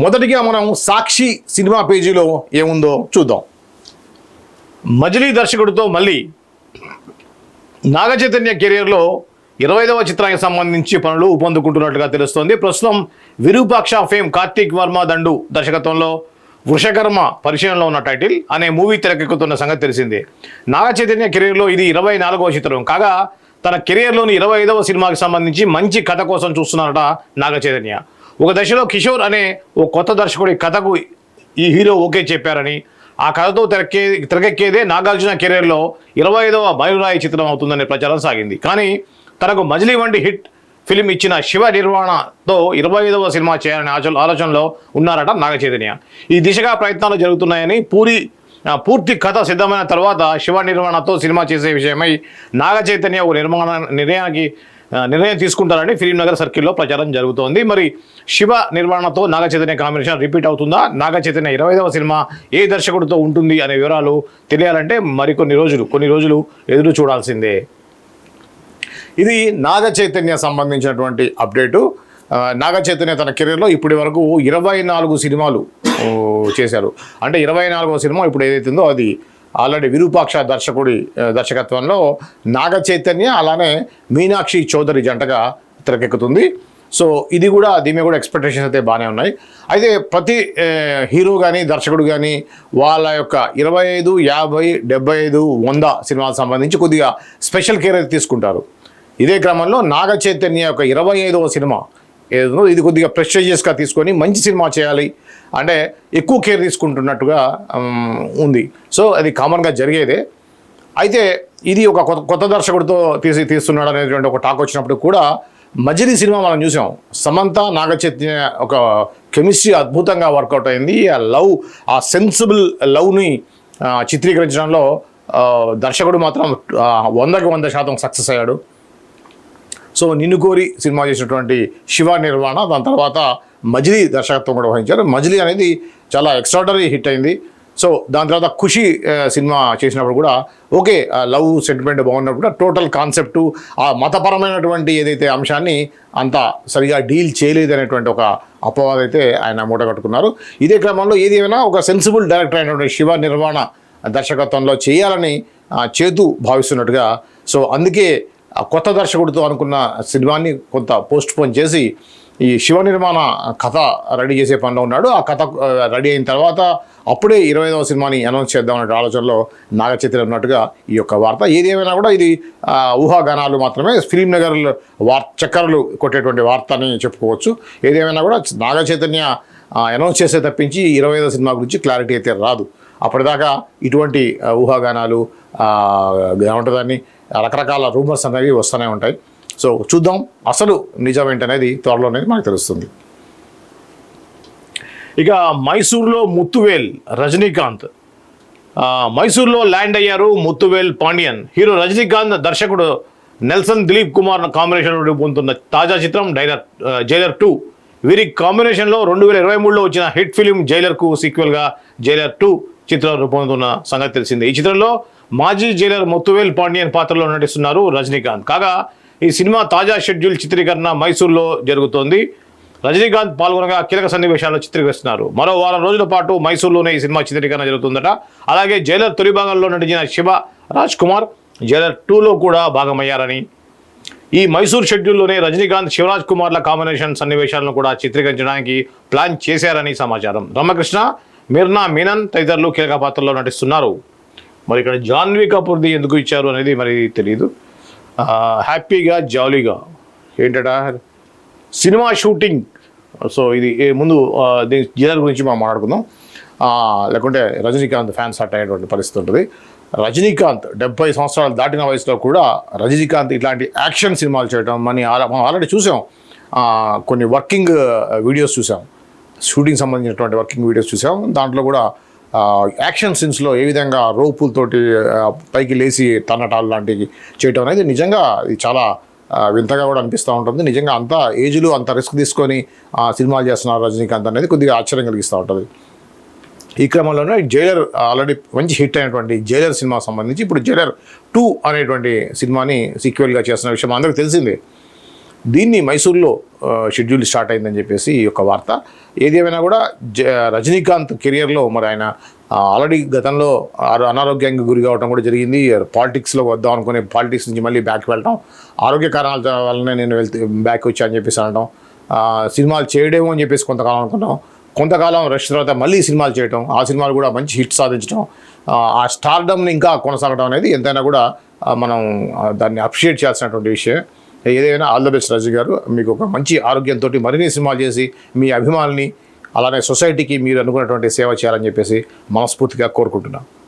మొదటిగా మనం సాక్షి సినిమా పేజీలో ఏముందో చూద్దాం. మజిలీ దర్శకుడితో మళ్ళీ నాగచైతన్య కెరియర్లో ఇరవైదవ చిత్రానికి సంబంధించి పనులు ఊపందుకుంటున్నట్లుగా తెలుస్తోంది. ప్రస్తుతం విరూపాక్ష ఫేమ్ కార్తీక్ వర్మ దండు దర్శకత్వంలో వృషకర్మ పరిచయంలో ఉన్న టైటిల్ అనే మూవీ తెరకెక్కుతున్న సంగతి తెలిసిందే. నాగచైతన్య కెరీర్లో ఇది ఇరవై నాలుగవ చిత్రం. కాగా తన కెరియర్లోని ఇరవై ఐదవ సినిమాకి సంబంధించి మంచి కథ కోసం చూస్తున్నారట నాగచైతన్య. ఒక దశలో కిషోర్ అనే ఓ కొత్త దర్శకుడి కథకు ఈ హీరో ఓకే చెప్పారని ఆ కథతో తెరకే తెరకెక్కేదే నాగార్జున కెరీర్లో ఇరవై ఐదవ బయలురాయి చిత్రం అవుతుందనే ప్రచారం సాగింది. కానీ తనకు మజిలీ వంటి హిట్ ఫిలిం ఇచ్చిన శివ నిర్వహణతో ఇరవై ఐదవ సినిమా చేయాలనే ఆచ- ఆలోచనలో ఉన్నారట నాగ చైతన్య ఈ దిశగా ప్రయత్నాలు జరుగుతున్నాయని పూరి పూర్తి కథ సిద్ధమైన తర్వాత శివ నిర్వహణతో సినిమా చేసే విషయమై నాగ చైతన్య ఒక నిర్మాణ నిర్ణయానికి నిర్ణయం తీసుకుంటారని ఫిలిం నగర్ సర్కిల్లో ప్రచారం జరుగుతోంది. మరి శివ నిర్వహణతో నాగ చైతన్య కాంబినేషన్ రిపీట్ అవుతుందా? నాగ చైతన్య ఇరవైదవ సినిమా ఏ దర్శకుడితో ఉంటుంది అనే వివరాలు తెలియాలంటే మరికొన్ని రోజులు కొన్ని రోజులు ఎదురు చూడాల్సిందే. ఇది నాగ చైతన్య సంబంధించినటువంటి అప్డేటు. నాగ చైతన్య తన కెరీర్లో ఇప్పటి వరకు ఇరవై నాలుగు సినిమాలు చేశారు. అంటే ఇరవై నాలుగో సినిమా ఇప్పుడు ఏదైతుందో అది ఆల్రెడీ విరూపాక్ష దర్శకుడి దర్శకత్వంలో నాగ చైతన్య అలానే మీనాక్షి చౌదరి జంటగా తెరకెక్కుతుంది. సో ఇది కూడా దీని మీద కూడా ఎక్స్పెక్టేషన్స్ అయితే బాగానే ఉన్నాయి. అయితే ప్రతి హీరో కానీ దర్శకుడు కానీ వాళ్ళ యొక్క ఇరవై ఐదు యాభై డెబ్బై ఐదు వంద సినిమాలకు సంబంధించి కొద్దిగా స్పెషల్ కేర్ అయితే తీసుకుంటారు. ఇదే క్రమంలో నాగ చైతన్య యొక్క ఇరవై ఐదవ సినిమా ఏదో ఇది కొద్దిగా ప్రెస్టేజియస్గా తీసుకొని మంచి సినిమా చేయాలి. అంటే ఎక్కువ కేర్ తీసుకుంటున్నట్టుగా ఉంది. సో అది కామన్గా జరిగేదే. అయితే ఇది ఒక కొత్త కొత్త దర్శకుడితో తీసి తీస్తున్నాడు అనేటువంటి ఒక టాక్ వచ్చినప్పుడు కూడా మజిలీ సినిమా మనం చూసాం. సమంత నాగచైతన్య ఒక కెమిస్ట్రీ అద్భుతంగా వర్కౌట్ అయింది. ఆ లవ్ ఆ సెన్సిబుల్ లవ్ని చిత్రీకరించడంలో దర్శకుడు మాత్రం వందకి వంద శాతం సక్సెస్ అయ్యాడు. సో నిన్ను కోరి సినిమా చేసినటువంటి శివ నిర్వాణ దాని తర్వాత మజిలీ దర్శకత్వం కూడా వహించారు. మజిలీ అనేది చాలా ఎక్స్ట్రాడనరీ హిట్ అయింది. సో దాని తర్వాత ఖుషి సినిమా చేసినప్పుడు కూడా ఓకే లవ్ సెంటిమెంట్ బాగున్నప్పుడు టోటల్ కాన్సెప్టు ఆ మతపరమైనటువంటి ఏదైతే అంశాన్ని అంత సరిగా డీల్ చేయలేదు అనేటువంటి ఒక అపవాదం అయితే ఆయన మూటగట్టుకున్నారు. ఇదే క్రమంలో ఏది ఏమైనా ఒక సెన్సిబుల్ డైరెక్టర్ అయినటువంటి శివ నిర్వాణ దర్శకత్వంలో చేయాలని చేతు భావిస్తున్నట్టుగా సో అందుకే కొత్త దర్శకుడితో అనుకున్న సినిమాని కొంత పోస్ట్ పోన్ చేసి ఈ శివ నిర్మాణ కథ రెడీ చేసే పనిలో ఉన్నాడు. ఆ కథ రెడీ అయిన తర్వాత అప్పుడే ఇరవై ఐదవ సినిమాని అనౌన్స్ చేద్దామనే ఆలోచనలో నాగచైతన్య ఉన్నట్టుగా ఈ యొక్క వార్త. ఏదేమైనా కూడా ఇది ఊహాగానాలు మాత్రమే. ఫిలిం నగర్ వార్ చక్కర్లు కొట్టేటువంటి వార్త అని చెప్పుకోవచ్చు. ఏదేమైనా కూడా నాగచైతన్య అనౌన్స్ చేసే తప్పించి ఇరవై ఐదో సినిమా గురించి క్లారిటీ అయితే రాదు. అప్పటిదాకా ఇటువంటి ఊహాగానాలు ఆ, ఏమంటుందని రకరకాల రూమర్స్ అనేవి వస్తూనే ఉంటాయి. సో చూద్దాం అసలు నిజం ఏంటనేది త్వరలోనే మనకు తెలుస్తుంది. ఇక మైసూర్లో ముత్తువేల్ రజనీకాంత్. మైసూర్లో ల్యాండ్ అయ్యారు ముత్తువేల్ పాండియన్. హీరో రజనీకాంత్ దర్శకుడు నెల్సన్ దిలీప్ కుమార్ కాంబినేషన్ రూపొందుతున్న తాజా చిత్రం డైలర్ జైలర్ టూ. వీరి కాంబినేషన్లో రెండు వేల ఇరవై మూడులో వచ్చిన హిట్ ఫిలిం జైలర్కు సీక్వెల్గా జైలర్ టూ చిత్రం రూపొందుతున్న సంగతి తెలిసిందే. ఈ చిత్రంలో మాజీ జైలర్ ముత్తువేల్ పాండ్యన్ పాత్రలో నటిస్తున్నారు రజనీకాంత్. కాగా ఈ సినిమా తాజా షెడ్యూల్ చిత్రీకరణ మైసూర్లో జరుగుతోంది. రజనీకాంత్ పాల్గొనగా కీలక సన్నివేశాల్లో చిత్రీకరిస్తున్నారు. మరో వారం రోజుల పాటు మైసూర్లోనే ఈ సినిమా చిత్రీకరణ జరుగుతుందట. అలాగే జైలర్ తొలి భాగంలో నటించిన శివ రాజ్ కుమార్ జైలర్ టూలో కూడా భాగమయ్యారని. ఈ మైసూర్ షెడ్యూల్లోనే రజనీకాంత్ శివరాజ్ కుమార్ల కాంబినేషన్ సన్నివేశాలను కూడా చిత్రీకరించడానికి ప్లాన్ చేశారని సమాచారం. రామకృష్ణ మిర్నా మీనన్ తదితరులు కీలక పాత్రల్లో నటిస్తున్నారు. మరి ఇక్కడ జాన్వీ కపూర్ది ఎందుకు ఇచ్చారు అనేది మరి తెలియదు హ్యాపీగా జాలీగా ఏంటట? Cinema shooting. సో ఇది ముందు దీని జైలర్ గురించి మనం మాట్లాడుకుందాం. లేకుంటే రజనీకాంత్ ఫ్యాన్స్ అట్ అయ్యేటువంటి పరిస్థితి ఉంటుంది. రజనీకాంత్ డెబ్బై సంవత్సరాలు దాటిన వయసులో కూడా రజనీకాంత్ ఇట్లాంటి యాక్షన్ సినిమాలు చేయడం అని మనం ఆల్రెడీ చూసాం. కొన్ని వర్కింగ్ వీడియోస్ చూసాం. షూటింగ్ సంబంధించినటువంటి వర్కింగ్ వీడియోస్ చూసాం. దాంట్లో కూడా యాక్షన్ సీన్స్లో ఏ విధంగా రోపులతోటి పైకి లేచి తన్నటాలు లాంటివి చేయటం అనేది నిజంగా ఇది చాలా వింతగా కూడా అనిపిస్తూ ఉంటుంది. నిజంగా అంత ఏజ్లో అంత రిస్క్ తీసుకొని సినిమాలు చేస్తున్నారు రజనీకాంత్ అనేది కొద్దిగా ఆశ్చర్యం కలిగిస్తూ ఉంటుంది. ఈ క్రమంలోనే జైలర్ ఆల్రెడీ మంచి హిట్ అయినటువంటి జైలర్ సినిమా సంబంధించి ఇప్పుడు జైలర్ టూ అనేటువంటి సినిమాని సీక్వెల్గా చేస్తున్న విషయం అందరికీ తెలిసిందే. దీన్ని మైసూర్లో షెడ్యూల్ స్టార్ట్ అయిందని చెప్పేసి ఈ యొక్క వార్త. ఏదేమైనా కూడా జ రజనీకాంత్ కెరియర్లో మరి ఆయన ఆల్రెడీ గతంలో అనారోగ్యానికి గురి కావడం కూడా జరిగింది. పాలిటిక్స్లో వద్దాం అనుకునే పాలిటిక్స్ నుంచి మళ్ళీ బ్యాక్ వెళ్ళడం ఆరోగ్య కారణాల వల్లనే నేను వెళ్తే బ్యాక్ వచ్చా అని చెప్పేసి అనడం సినిమాలు చేయడేమో అని చెప్పేసి కొంతకాలం అనుకున్నాం. కొంతకాలం రష్ తర్వాత మళ్ళీ సినిమాలు చేయటం. ఆ సినిమాలు కూడా మంచి హిట్ సాధించడం ఆ, స్టార్డమ్ని ఇంకా కొనసాగడం అనేది ఎంతైనా కూడా మనం దాన్ని అప్రిషియేట్ చేయాల్సినటువంటి విషయం ఏదైనా ఆల్ ద బెస్ట్ రాజు గారు. మీకు ఒక మంచి ఆరోగ్యంతో మరిన్ని సినిమాలు చేసి మీ అభిమానుల్ని అలానే సొసైటీకి మీరు అనుకున్నటువంటి సేవ చేయాలని చెప్పేసి మనస్ఫూర్తిగా కోరుకుంటున్నాను